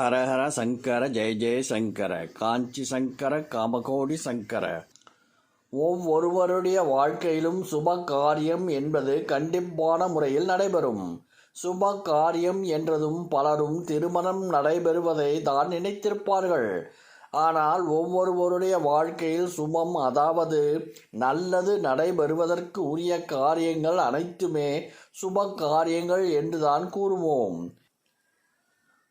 ஹரஹர சங்கர ஜெய ஜெய சங்கர காஞ்சி சங்கர காமகோடி சங்கர. ஒவ்வொருவருடைய வாழ்க்கையிலும் சுப காரியம் என்பது கண்டிப்பான முறையில் நடைபெறும். சுப காரியம் என்றதும் பலரும் திருமணம் நடைபெறுவதை தான் நினைத்திருப்பார்கள். ஆனால் ஒவ்வொருவருடைய வாழ்க்கையில் சுபம் அதாவது நல்லது நடைபெறுவதற்கு உரிய காரியங்கள் அனைத்துமே சுப காரியங்கள் என்றுதான் கூறுவோம்.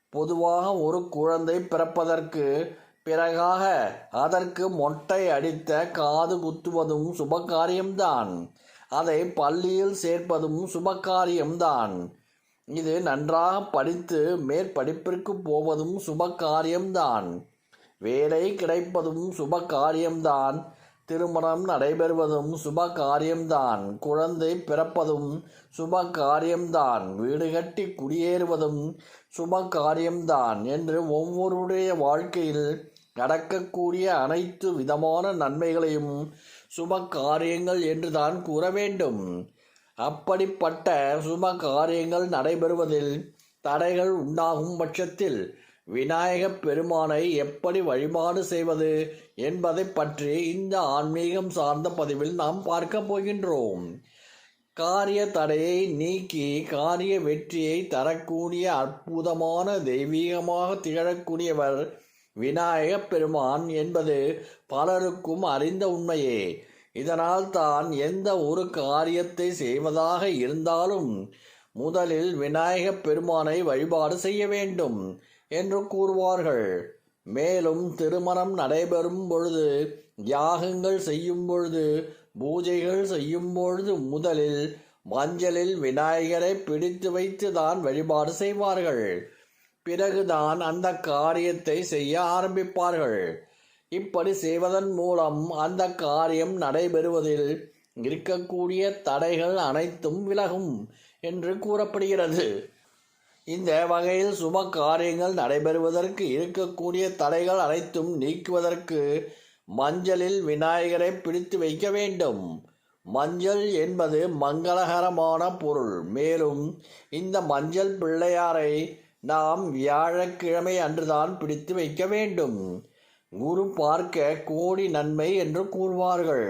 பொதுவாக ஒரு குழந்தை பிறப்பதற்கு பிறகாக அதற்கு மொட்டை அடித்த காது குத்துவதும் சுபகாரியம்தான். அதை பள்ளியில் சேர்ப்பதும் சுபகாரியம்தான். இது நன்றாக படித்து மேற்படிப்பிற்கு போவதும் சுபகாரியம்தான். வேலை கிடைப்பதும் சுபகாரியம்தான். திருமணம் நடைபெறுவதும் சுப காரியம்தான் குழந்தை பிறப்பதும் சுப காரியம்தான் வீடு கட்டி குடியேறுவதும் சுப காரியம்தான் என்று ஒவ்வொருடைய வாழ்க்கையில் நடக்கக்கூடிய அனைத்து விதமான நன்மைகளையும் சுப காரியங்கள் என்று தான் கூற வேண்டும். அப்படிப்பட்ட சுப காரியங்கள் நடைபெறுவதில் தடைகள் உண்டாகும் பட்சத்தில் விநாயகப் பெருமானை எப்படி வழிபாடு செய்வது என்பதை பற்றி இந்த ஆன்மீகம் சார்ந்த பதிவில் நாம் பார்க்க போகின்றோம். காரிய தடையை நீக்கி காரிய வெற்றியை தரக்கூடிய அற்புதமான தெய்வீகமாக திகழக்கூடியவர் விநாயகப் பெருமான் என்பது பலருக்கும் அறிந்த உண்மையே. இதனால் தான் எந்த ஒரு காரியத்தை செய்வதாக இருந்தாலும் முதலில் விநாயகப் பெருமானை வழிபாடு செய்ய வேண்டும். என்று கூறுவார்கள். மேலும் திருமணம் நடைபெறும் பொழுது யாகங்கள் செய்யும் பொழுது பூஜைகள் செய்யும் பொழுது முதலில் மஞ்சளில் விநாயகரை பிடித்து வைத்து தான் வழிபாடு செய்வார்கள். பிறகுதான் அந்த காரியத்தை செய்ய ஆரம்பிப்பார்கள். இப்படி செய்வதன் மூலம் அந்த காரியம் நடைபெறுவதில் இருக்கக்கூடிய தடைகள் அனைத்தும் விலகும் என்று கூறப்படுகிறது. இந்த வகையில் சுப காரியங்கள் நடைபெறுவதற்கு இருக்கக்கூடிய தடைகள் அனைத்தும் நீக்குவதற்கு மஞ்சளில் விநாயகரை பிடித்து வைக்க வேண்டும். மஞ்சள் என்பது மங்களகரமான பொருள். மேலும் இந்த மஞ்சள் பிள்ளையாரை நாம் வியாழக்கிழமை அன்றுதான் பிடித்து வைக்க வேண்டும். குரு பார்க்க கோடி நன்மை என்று கூறுவார்கள்.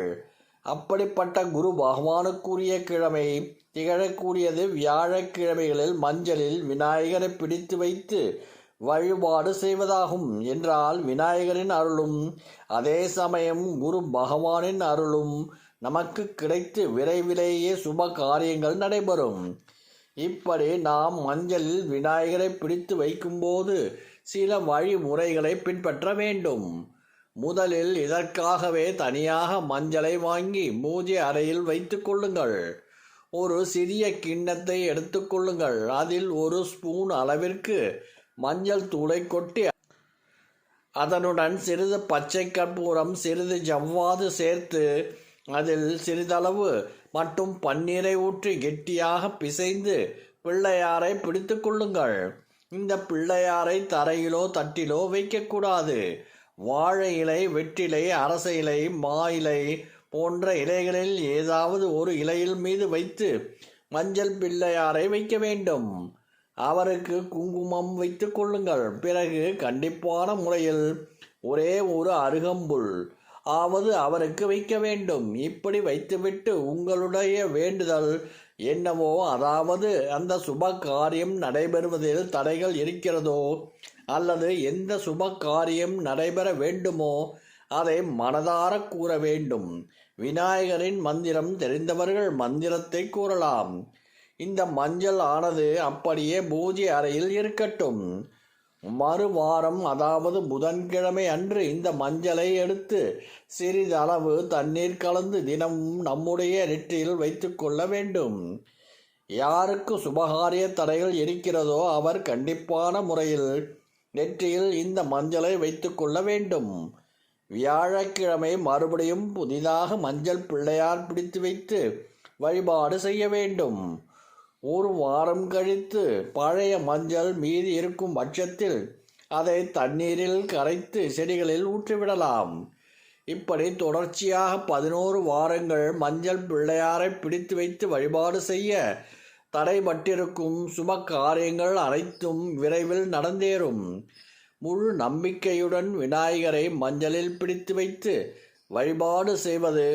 அப்படிப்பட்ட குரு பகவானுக்குரிய கிழமை திகழக்கூடியது வியாழக்கிழமைகளில் மஞ்சளில் விநாயகரை பிடித்து வைத்து வழிபாடு செய்வதாகும். என்றால் விநாயகரின் அருளும் அதே சமயம் குரு பகவானின் அருளும் நமக்கு கிடைத்து விரைவிலேயே சுப காரியங்கள் நடைபெறும். இப்படி நாம் மஞ்சளில் விநாயகரை பிடித்து வைக்கும்போது சில வழிமுறைகளை பின்பற்ற வேண்டும். முதலில் இதற்காகவே தனியாக மஞ்சளை வாங்கி பூஜை அறையில் வைத்துக் கொள்ளுங்கள். ஒரு சிறிய கிண்ணத்தை எடுத்துக்கொள்ளுங்கள் அதில் ஒரு ஸ்பூன் அளவிற்கு மஞ்சள் தூளை கொட்டி அதனுடன் சிறிது பச்சை கற்பூரம் சிறிது ஜவ்வாது சேர்த்து அதில் சிறிதளவு மட்டும் பன்னீரை ஊற்றி கெட்டியாக பிசைந்து பிள்ளையாரை பிடித்து கொள்ளுங்கள். இந்த பிள்ளையாரை தரையிலோ தட்டிலோ வைக்கக்கூடாது. வாழை இலை வெற்றிலை அரச இலை மா இலை போன்ற இலைகளில் ஏதாவது ஒரு இலையில் மீது வைத்து மஞ்சள் பிள்ளையாரை வைக்க வேண்டும். அவருக்கு குங்குமம் வைத்து கொள்ளுங்கள். பிறகு கண்டிப்பான முறையில் ஒரே ஒரு அருகம்புல் ஆவது அவருக்கு வைக்க வேண்டும். இப்படி வைத்துவிட்டு உங்களுடைய வேண்டுதல் என்னவோ அதாவது அந்த சுப காரியம் நடைபெறுவதில் தடைகள் இருக்கிறதோ அல்லது எந்த சுப காரியம் நடைபெற வேண்டுமோ அதை மனதார கூற வேண்டும். விநாயகரின் மந்திரம் தெரிந்தவர்கள் மந்திரத்தை கூறலாம். இந்த மஞ்சள் ஆனது அப்படியே பூஜை அறையில் இருக்கட்டும். மறுவாரம் அதாவது புதன்கிழமை அன்று இந்த மஞ்சளை எடுத்து சிறிதளவு தண்ணீர் கலந்து தினமும் நம்முடைய நெற்றியில் வைத்துக்கொள்ள வேண்டும். யாருக்கு சுபகாரிய தடைகள் இருக்கிறதோ அவர் கண்டிப்பான முறையில் நெற்றியில் இந்த மஞ்சளை வைத்துக்கொள்ள வேண்டும். வியாழக்கிழமை மறுபடியும் புதிதாக மஞ்சள் பிள்ளையார் பிடித்து வைத்து வழிபாடு செய்ய வேண்டும். ஒரு வாரம் கழித்து பழைய மஞ்சள் மீதி இருக்கும் பட்சத்தில் அதை தண்ணீரில் கரைத்து செடிகளில் ஊற்றிவிடலாம். இப்படி தொடர்ச்சியாக பதினோரு வாரங்கள் மஞ்சள் பிள்ளையாரை பிடித்து வைத்து வழிபாடு செய்ய தடைபட்டிருக்கும் சுப காரியங்கள் அனைத்தும் விரைவில் நடந்தேறும். முழு நம்பிக்கையுடன் விநாயகரை மஞ்சளில் பிடித்து வைத்து வழிபாடு செய்வது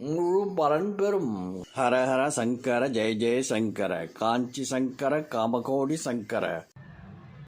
முழு பலன் பெறும் ஹரஹர சங்கர ஜெய ஜெய சங்கர காஞ்சி சங்கர காமகோடி சங்கர.